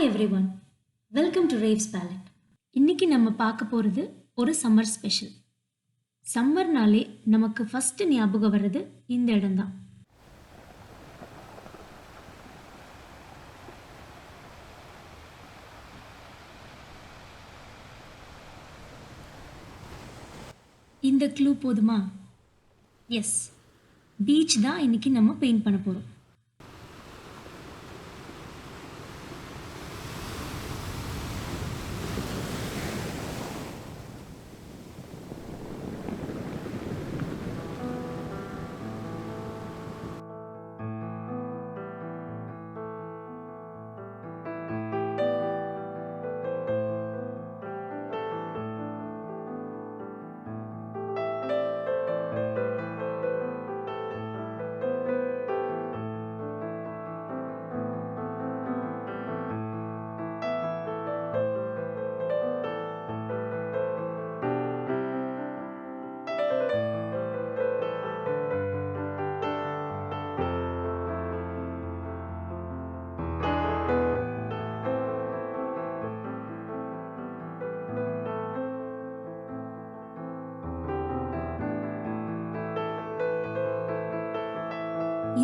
Hi everyone welcome to Rev's palette இன்னைக்கு நம்ம பார்க்க போகிறது ஒரு சம்மர் ஸ்பெஷல் சம்மர்னாலே நமக்கு ஃபஸ்ட்டு ஞாபகம் வர்றது இந்த இடம்தான். இந்த க்ளூ போதுமா? எஸ் பீச் தான் இன்னைக்கு நம்ம பெயிண்ட் பண்ண போகிறோம்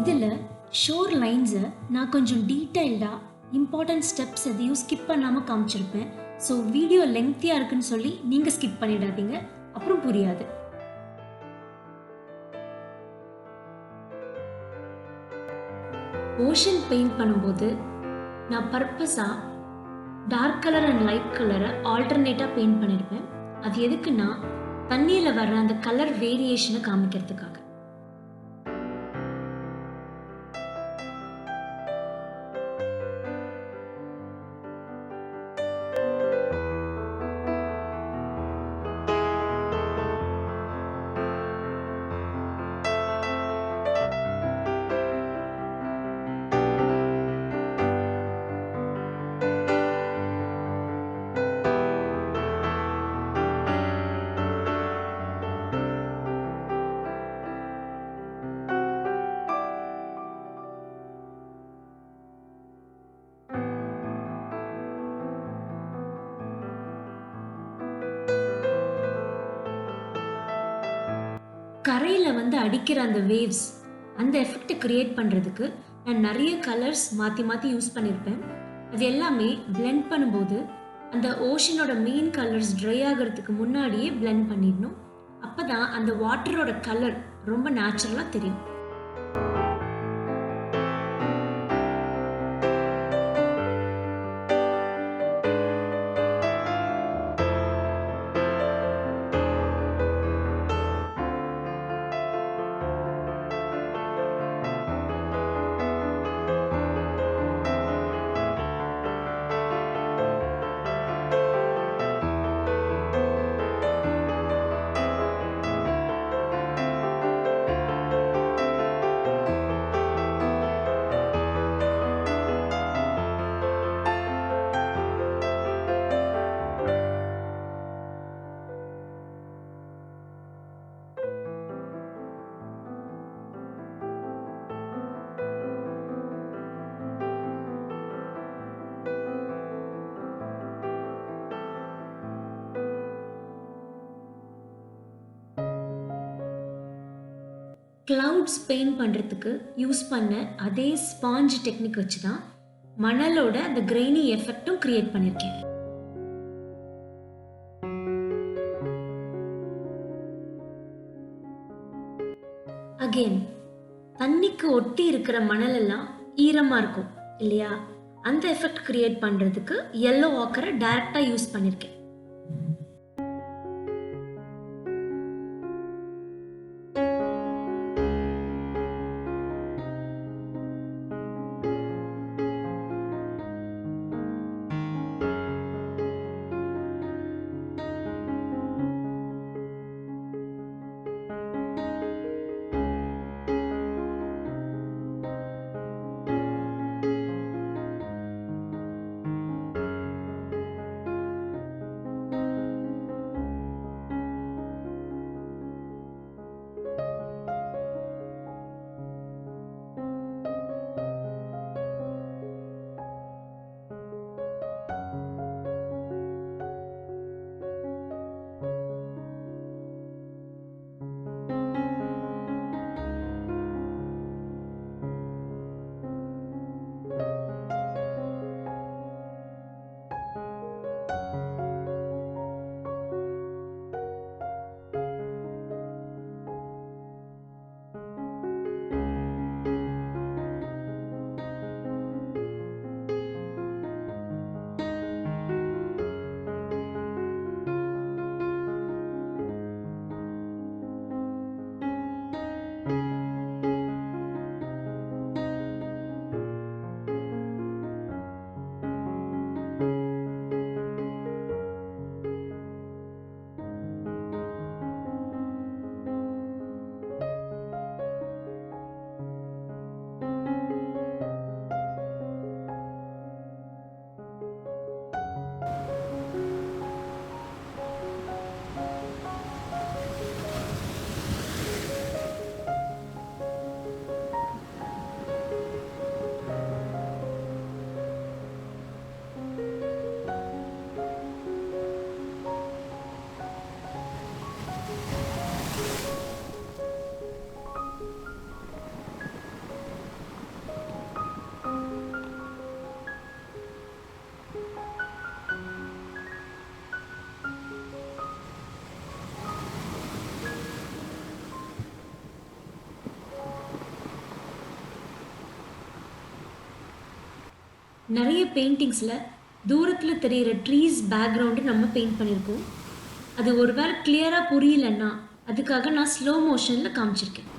இதில் ஷோர் லைன்ஸை நான் கொஞ்சம் டீட்டெயில்டாக இம்பார்ட்டன்ட் ஸ்டெப்ஸ் எதையும் ஸ்கிப் பண்ணாமல் காமிச்சிருப்பேன். ஸோ வீடியோ லெங்க்த்தியாக இருக்குன்னு சொல்லி நீங்கள் ஸ்கிப் பண்ணிடாதீங்க. அப்புறம் புரியாது. ஓஷன் பெயிண்ட் பண்ணும்போது நான் பர்பஸாக டார்க் கலர் அண்ட் லைட் கலரை ஆல்டர்னேட்டாக பெயிண்ட் பண்ணியிருப்பேன் அது எதுக்குன்னா தண்ணியில் வர்ற அந்த கலர் வேரியேஷனை காமிக்கிறதுக்காக. கரையில் வந்து அடிக்கிற அந்த வேவ்ஸ் அந்த எஃபெக்டை கிரியேட் பண்ணுறதுக்கு நான் நிறைய கலர்ஸ் மாற்றி மாற்றி யூஸ் பண்ணியிருப்பேன் அது எல்லாமே பிளெண்ட் பண்ணும்போது அந்த ஓஷனோட மெயின் கலர்ஸ் ட்ரை ஆகிறதுக்கு முன்னாடியே பிளெண்ட் பண்ணிடணும். அப்போ தான் அந்த வாட்டரோட கலர் ரொம்ப நேச்சுரலாக தெரியும். கிளவுட்ஸ் பெயிண்ட் பண்ணுறதுக்கு யூஸ் பண்ண அதே ஸ்பாஞ்ச் டெக்னிக் வச்சு தான் மணலோட அந்த கிரெய்னி எஃபெக்டும் கிரியேட் பண்ணியிருக்கேன் அகெயின் தண்ணிக்கு ஒட்டி இருக்கிற மணல் எல்லாம் ஈரமாக இருக்கும் இல்லையா? அந்த எஃபெக்ட் கிரியேட் பண்ணுறதுக்கு எல்லோ வாக்கரை டைரெக்டாக யூஸ் பண்ணியிருக்கேன் நிறைய பெயிண்டிங்ஸில் தூரத்தில் தெரிகிற ட்ரீஸ் பேக்ரவுண்டு நம்ம பெயிண்ட் பண்ணியிருக்கோம் அது ஒருவேளை கிளியராக புரியலன்னா அதுக்காக நான் ஸ்லோ மோஷனில் காமிச்சிருக்கேன்.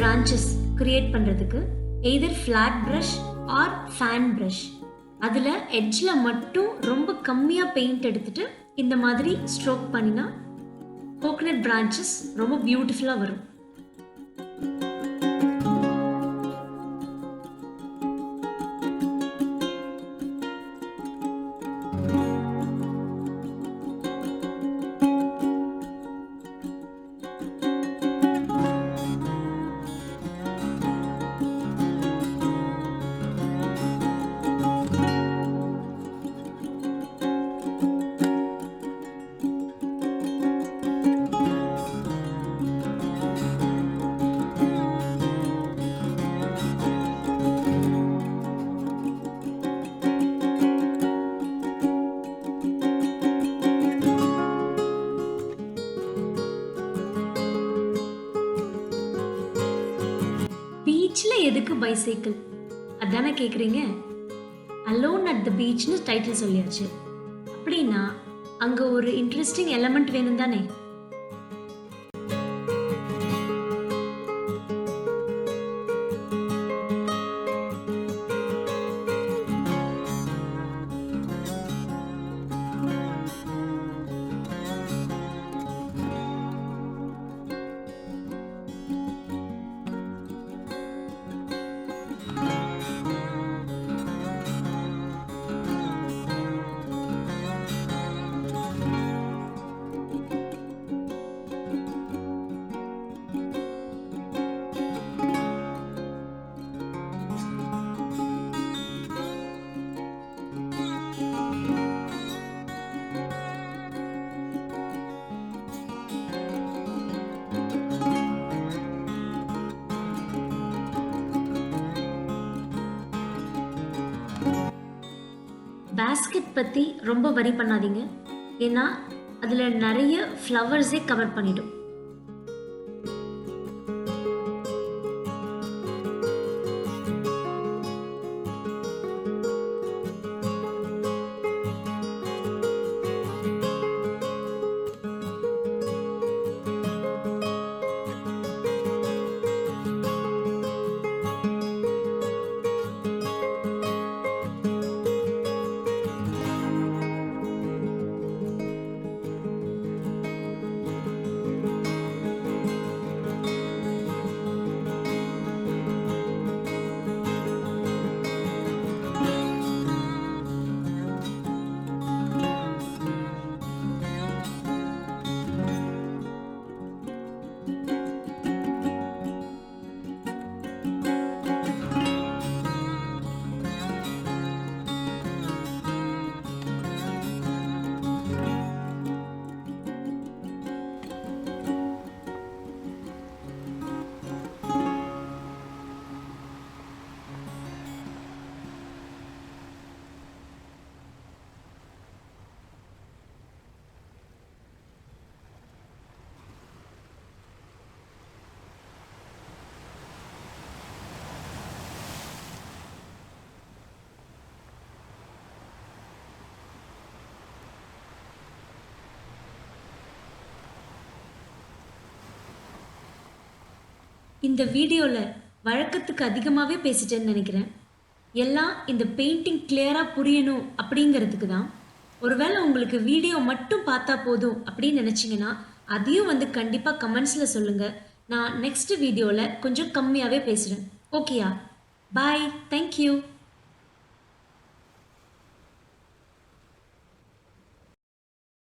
பிரான்ச்சஸ் கிரியேட் பண்ணுறதுக்கு either flat brush or fan brush அதில் எட்ஜில் மட்டும் ரொம்ப கம்மியாக பெயிண்ட் எடுத்துட்டு இந்த மாதிரி ஸ்ட்ரோக் பண்ணினா கோகனட் பிரான்ச்சஸ் ரொம்ப பியூட்டிஃபுல்லாக வரும். எதுக்கு பைசைக்கிள் அதானே கேட்குறீங்க அலோன் அட் த பீச்னு டைட்டில் சொல்லியாச்சு. அப்படின்னா அங்கே ஒரு இன்ட்ரெஸ்டிங் எலமெண்ட் வேணும் தானே பேஸ்கெட் பற்றி ரொம்ப வரி பண்ணாதீங்க. ஏன்னா அதில் நிறைய ஃப்ளவர்ஸே கவர் பண்ணிடும். இந்த வீடியோவில் வழக்கத்துக்கு அதிகமாகவே பேசிட்டேன்னு நினைக்கிறேன். எல்லாம் இந்த பெயிண்டிங் கிளியராக புரியணும் அப்படிங்கிறதுக்கு தான். ஒருவேளை உங்களுக்கு வீடியோ மட்டும் பார்த்தா போதும் அப்படின்னு நினச்சிங்கன்னா அதையும் வந்து கண்டிப்பாக கமெண்ட்ஸில் சொல்லுங்கள் நான் நெக்ஸ்ட் வீடியோவில் கொஞ்சம் கம்மியாகவே பேசுகிறேன் ஓகேயா பாய் தேங்க்யூ